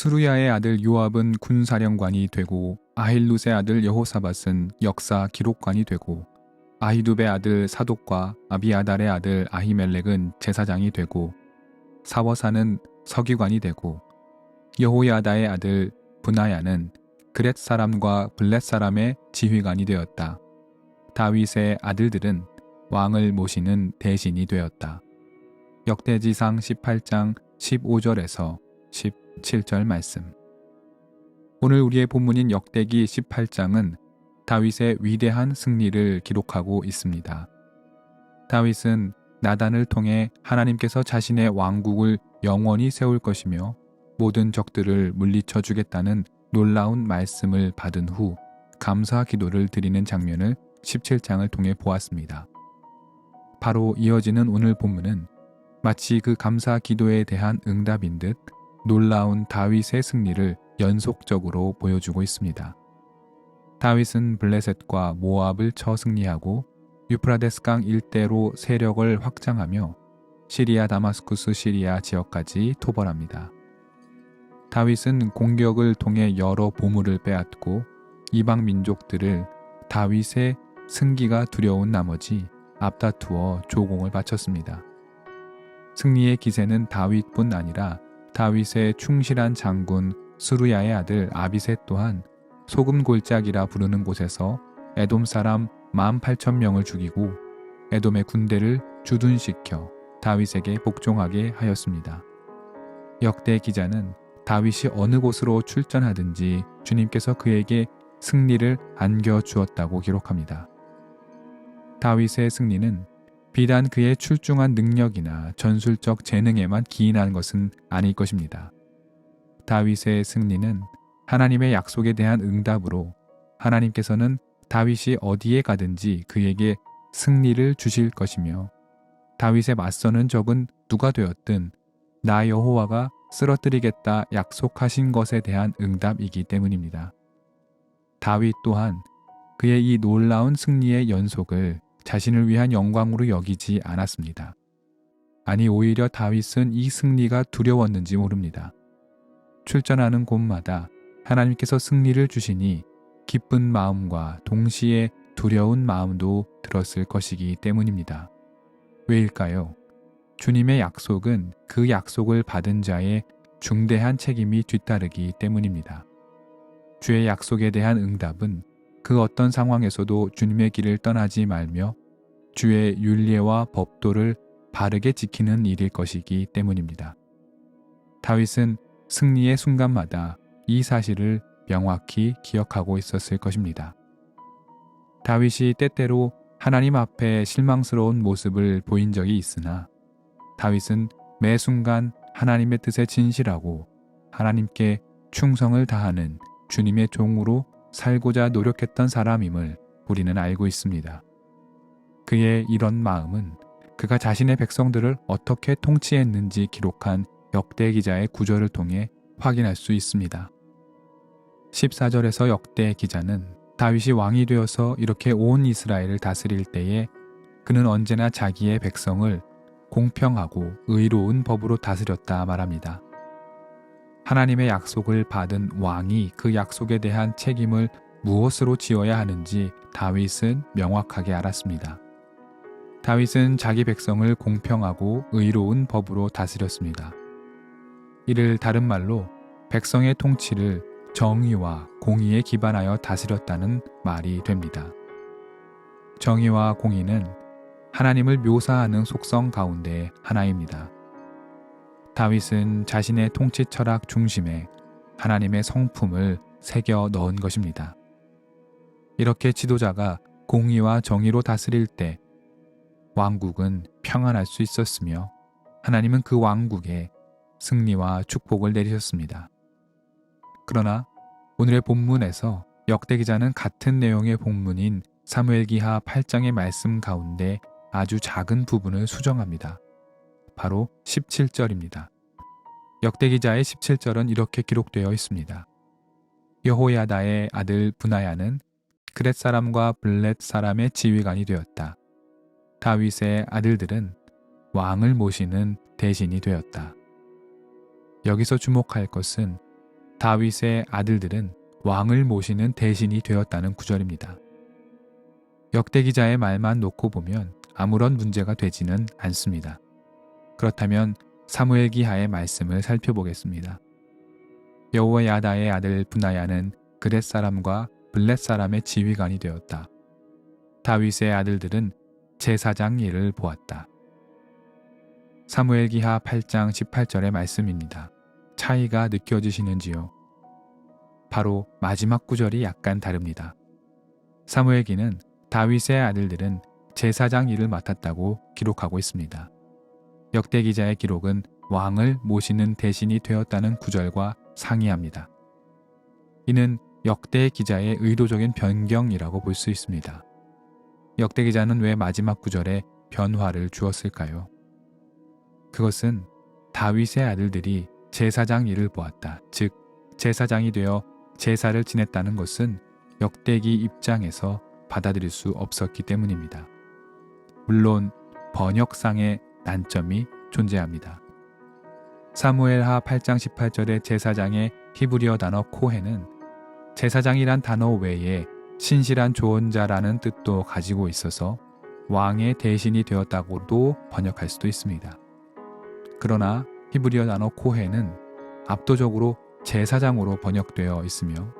수루야의 아들 요압은 군사령관이 되고 아힐룻의 아들 여호사밧은 역사 기록관이 되고 아히두베의 아들 사독과 아비아달의 아들 아히멜렉은 제사장이 되고 사워사는 서기관이 되고 여호야다의 아들 분하야는 그렛 사람과 블렛 사람의 지휘관이 되었다. 다윗의 아들들은 왕을 모시는 대신이 되었다. 역대지상 18장 15절에서 17절 말씀. 오늘 우리의 본문인 역대기 18장은 다윗의 위대한 승리를 기록하고 있습니다. 다윗은 나단을 통해 하나님께서 자신의 왕국을 영원히 세울 것이며 모든 적들을 물리쳐 주겠다는 놀라운 말씀을 받은 후 감사 기도를 드리는 장면을 17장을 통해 보았습니다. 바로 이어지는 오늘 본문은 마치 그 감사 기도에 대한 응답인 듯 놀라운 다윗의 승리를 연속적으로 보여주고 있습니다. 다윗은 블레셋과 모압을 쳐 승리하고 유프라데스강 일대로 세력을 확장하며 시리아 다마스쿠스 시리아 지역까지 토벌합니다. 다윗은 공격을 통해 여러 보물을 빼앗고 이방 민족들을 다윗의 승기가 두려운 나머지 앞다투어 조공을 바쳤습니다. 승리의 기세는 다윗뿐 아니라 다윗의 충실한 장군 수루야의 아들 아비셋 또한 소금 골짜기라 부르는 곳에서 에돔 사람 18,000명을 죽이고 에돔의 군대를 주둔시켜 다윗에게 복종하게 하였습니다. 역대 기자는 다윗이 어느 곳으로 출전하든지 주님께서 그에게 승리를 안겨 주었다고 기록합니다. 다윗의 승리는 비단 그의 출중한 능력이나 전술적 재능에만 기인한 것은 아닐 것입니다. 다윗의 승리는 하나님의 약속에 대한 응답으로 하나님께서는 다윗이 어디에 가든지 그에게 승리를 주실 것이며 다윗의 맞서는 적은 누가 되었든 나 여호와가 쓰러뜨리겠다 약속하신 것에 대한 응답이기 때문입니다. 다윗 또한 그의 이 놀라운 승리의 연속을 자신을 위한 영광으로 여기지 않았습니다. 아니 오히려 다윗은 이 승리가 두려웠는지 모릅니다. 출전하는 곳마다 하나님께서 승리를 주시니 기쁜 마음과 동시에 두려운 마음도 들었을 것이기 때문입니다. 왜일까요? 주님의 약속은 그 약속을 받은 자의 중대한 책임이 뒤따르기 때문입니다. 주의 약속에 대한 응답은 그 어떤 상황에서도 주님의 길을 떠나지 말며 주의 윤례와 법도를 바르게 지키는 일일 것이기 때문입니다. 다윗은 승리의 순간마다 이 사실을 명확히 기억하고 있었을 것입니다. 다윗이 때때로 하나님 앞에 실망스러운 모습을 보인 적이 있으나 다윗은 매 순간 하나님의 뜻에 진실하고 하나님께 충성을 다하는 주님의 종으로 살고자 노력했던 사람임을 우리는 알고 있습니다. 그의 이런 마음은 그가 자신의 백성들을 어떻게 통치했는지 기록한 역대 기자의 구절을 통해 확인할 수 있습니다. 14절에서 역대 기자는 다윗이 왕이 되어서 이렇게 온 이스라엘을 다스릴 때에 그는 언제나 자기의 백성을 공평하고 의로운 법으로 다스렸다 말합니다. 하나님의 약속을 받은 왕이 그 약속에 대한 책임을 무엇으로 지어야 하는지 다윗은 명확하게 알았습니다. 다윗은 자기 백성을 공평하고 의로운 법으로 다스렸습니다. 이를 다른 말로 백성의 통치를 정의와 공의에 기반하여 다스렸다는 말이 됩니다. 정의와 공의는 하나님을 묘사하는 속성 가운데 하나입니다. 다윗은 자신의 통치 철학 중심에 하나님의 성품을 새겨 넣은 것입니다. 이렇게 지도자가 공의와 정의로 다스릴 때 왕국은 평안할 수 있었으며 하나님은 그 왕국에 승리와 축복을 내리셨습니다. 그러나 오늘의 본문에서 역대 기자는 같은 내용의 본문인 사무엘기하 8장의 말씀 가운데 아주 작은 부분을 수정합니다. 바로 17절입니다. 역대 기자의 17절은 이렇게 기록되어 있습니다. 여호야다의 아들 분하야는 그렛 사람과 블렛 사람의 지휘관이 되었다. 다윗의 아들들은 왕을 모시는 대신이 되었다. 여기서 주목할 것은 다윗의 아들들은 왕을 모시는 대신이 되었다는 구절입니다. 역대 기자의 말만 놓고 보면 아무런 문제가 되지는 않습니다. 그렇다면 사무엘 기하의 말씀을 살펴보겠습니다. 여호와 야다의 아들 분하야는 그렛 사람과 블렛 사람의 지휘관이 되었다. 다윗의 아들들은 제사장 일을 보았다. 사무엘 기하 8장 18절의 말씀입니다. 차이가 느껴지시는지요? 바로 마지막 구절이 약간 다릅니다. 사무엘기는 다윗의 아들들은 제사장 일을 맡았다고 기록하고 있습니다. 역대 기자의 기록은 왕을 모시는 대신이 되었다는 구절과 상이합니다. 이는 역대 기자의 의도적인 변경이라고 볼 수 있습니다. 역대 기자는 왜 마지막 구절에 변화를 주었을까요? 그것은 다윗의 아들들이 제사장 일을 보았다. 즉, 제사장이 되어 제사를 지냈다는 것은 역대기 입장에서 받아들일 수 없었기 때문입니다. 물론 번역상의 난점이 존재합니다. 사무엘하 8장 18절의 제사장의 히브리어 단어 코헤는 제사장이란 단어 외에 신실한 조언자라는 뜻도 가지고 있어서 왕의 대신이 되었다고도 번역할 수도 있습니다. 그러나 히브리어 단어 코헤는 압도적으로 제사장으로 번역되어 있으며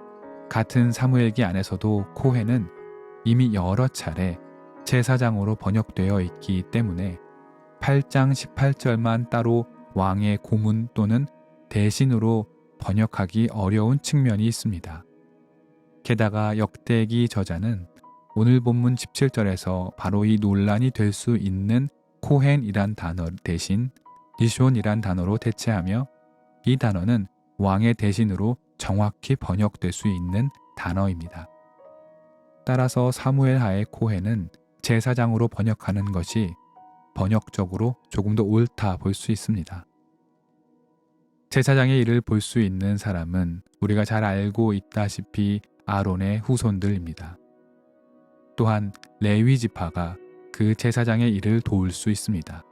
같은 사무엘기 안에서도 코헤는 이미 여러 차례 제사장으로 번역되어 있기 때문에 8장 18절만 따로 왕의 고문 또는 대신으로 번역하기 어려운 측면이 있습니다. 게다가 역대기 저자는 오늘 본문 17절에서 바로 이 논란이 될 수 있는 코헨이란 단어 대신 리숀이란 단어로 대체하며 이 단어는 왕의 대신으로 정확히 번역될 수 있는 단어입니다. 따라서 사무엘 하의 코헨은 제사장으로 번역하는 것이 번역적으로 조금 더 옳다 볼 수 있습니다. 제사장의 일을 볼 수 있는 사람은 우리가 잘 알고 있다시피 아론의 후손들입니다. 또한 레위 지파가 그 제사장의 일을 도울 수 있습니다.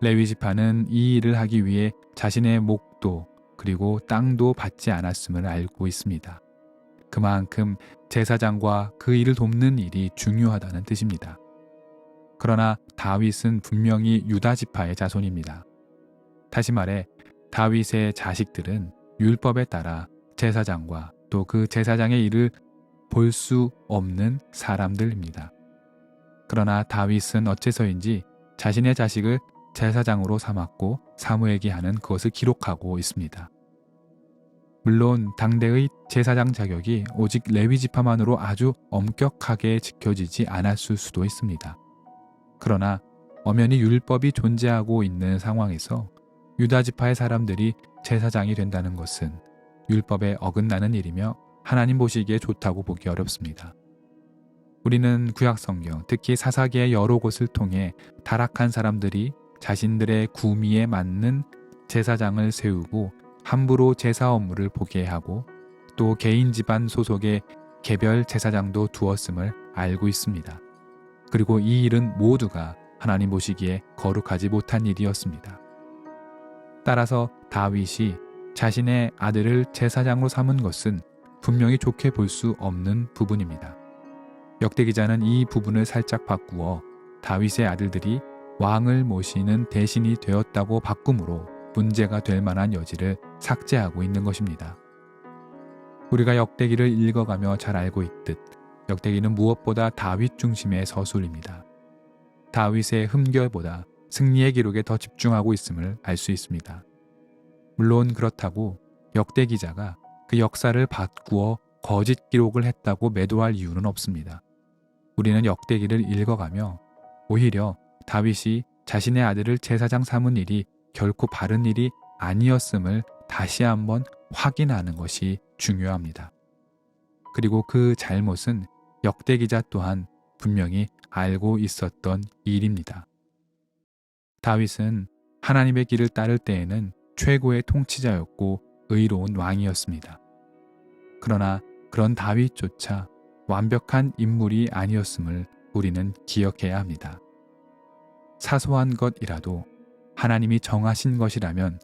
레위 지파는 이 일을 하기 위해 자신의 목도 그리고 땅도 받지 않았음을 알고 있습니다. 그만큼 제사장과 그 일을 돕는 일이 중요하다는 뜻입니다. 그러나 다윗은 분명히 유다 지파의 자손입니다. 다시 말해 다윗의 자식들은 율법에 따라 제사장과 또 그 제사장의 일을 볼 수 없는 사람들입니다. 그러나 다윗은 어째서인지 자신의 자식을 제사장으로 삼았고 사무에게 하는 그것을 기록하고 있습니다. 물론 당대의 제사장 자격이 오직 레위 지파만으로 아주 엄격하게 지켜지지 않았을 수도 있습니다. 그러나 엄연히 율법이 존재하고 있는 상황에서 유다 지파의 사람들이 제사장이 된다는 것은 율법에 어긋나는 일이며 하나님 보시기에 좋다고 보기 어렵습니다. 우리는 구약 성경, 특히 사사기의 여러 곳을 통해 타락한 사람들이 자신들의 구미에 맞는 제사장을 세우고 함부로 제사 업무를 보게 하고 또 개인 집안 소속의 개별 제사장도 두었음을 알고 있습니다. 그리고 이 일은 모두가 하나님 보시기에 거룩하지 못한 일이었습니다. 따라서 다윗이 자신의 아들을 제사장으로 삼은 것은 분명히 좋게 볼 수 없는 부분입니다. 역대 기자는 이 부분을 살짝 바꾸어 다윗의 아들들이 왕을 모시는 대신이 되었다고 바꿈으로 문제가 될 만한 여지를 삭제하고 있는 것입니다. 우리가 역대기를 읽어가며 잘 알고 있듯 역대기는 무엇보다 다윗 중심의 서술입니다. 다윗의 흠결보다 승리의 기록에 더 집중하고 있음을 알 수 있습니다. 물론 그렇다고 역대 기자가 그 역사를 바꾸어 거짓 기록을 했다고 매도할 이유는 없습니다. 우리는 역대기를 읽어가며 오히려 다윗이 자신의 아들을 제사장 삼은 일이 결코 바른 일이 아니었음을 다시 한번 확인하는 것이 중요합니다. 그리고 그 잘못은 역대 기자 또한 분명히 알고 있었던 일입니다. 다윗은 하나님의 길을 따를 때에는 최고의 통치자였고 의로운 왕이었습니다. 그러나 그런 다윗조차 완벽한 인물이 아니었음을 우리는 기억해야 합니다. 사소한 것이라도 하나님이 정하신 것이라면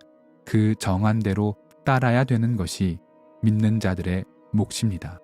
그 정한 대로 따라야 되는 것이 믿는 자들의 몫입니다.